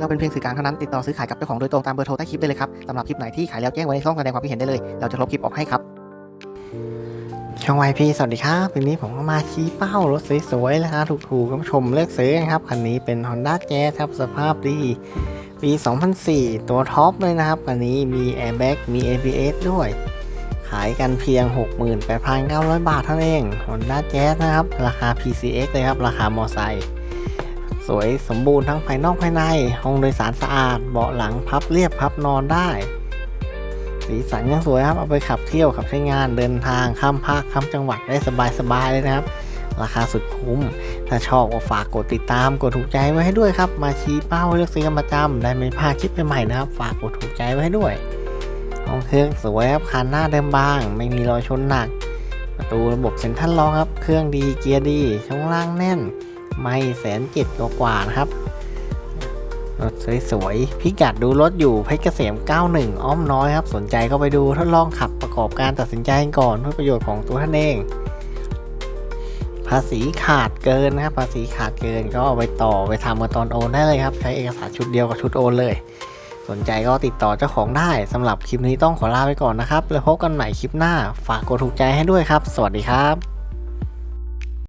เราเป็นเพียงสื่อกลางเท่านั้นติดต่อซื้อขายกับเจ้าของโดยตรงตามเบอร์โทรใต้คลิปได้เลยครับสำหรับคลิปไหนที่ขายแล้วแจ้งไว้ในช่องแสดงความคิดเห็นได้เลย เราจะลบคลิปออกให้ครับ ช่องวายพีสวัสดีครับวันนี้ผมก็มาชี้เป้ารถสวยๆราคาถูกๆคุณผู้ชมเลือกซื้อนะครับคันนี้เป็น Honda Jazz ครับสภาพดีปี 2004 ตัวท็อปเลยนะครับคันนี้มี Airbag มี ABS ด้วย ขายกันเพียง 68,900 บาทเท่านั้นเอง Honda Jazz นะครับ ราคา PCX เลยครับ ราคามอไซค์ วยสมบูรณ์ทั้งภายนอกภายใน ห้องโดยสารสะอาด เบาะหลังพับเรียบพับนอนได้ สีสันยังสวยครับ เอาไปขับเที่ยวขับใช้งานเดินทางข้ามภาคข้ามจังหวัดได้สบายๆเลยนะครับ ราคาสุดคุ้ม ถ้าชอบก็ฝากกดติดตาม กดถูกใจไว้ให้ด้วยครับ มาชี้เป้าเลือกซื้อกันประจำได้ไม่พลาดคลิปใหม่ๆนะครับ ฝากกดถูกใจไว้ให้ด้วยห้องเครื่องสวยครับคันหน้าเดิมบาง ไม่มีรอยชนหนัก ประตูระบบเซ็นทรัลล็อกครับ เครื่องดีเกียร์ดีช่องล่างแน่น ไม่แสนเจ็ดกว่าๆนะครับ รถสวยๆ พิกัดดูรถอยู่เพชรเกษม 91 อ้อมน้อยครับ สนใจก็ไปดูทดลองขับประกอบการตัดสินใจก่อนเพื่อประโยชน์ของตัวท่านเอง ภาษีขาดเกินนะครับ ภาษีขาดเกินก็เอาไปต่อไปทำกันตอนโอนได้เลยครับ ใช้เอกสารชุดเดียวกับชุดโอนเลย สนใจก็ติดต่อเจ้าของได้สำหรับคลิปนี้ต้องขอลาไปก่อนนะครับ แล้วพบกันใหม่คลิปหน้า ฝากกดถูกใจให้ด้วยครับ สวัสดีครับ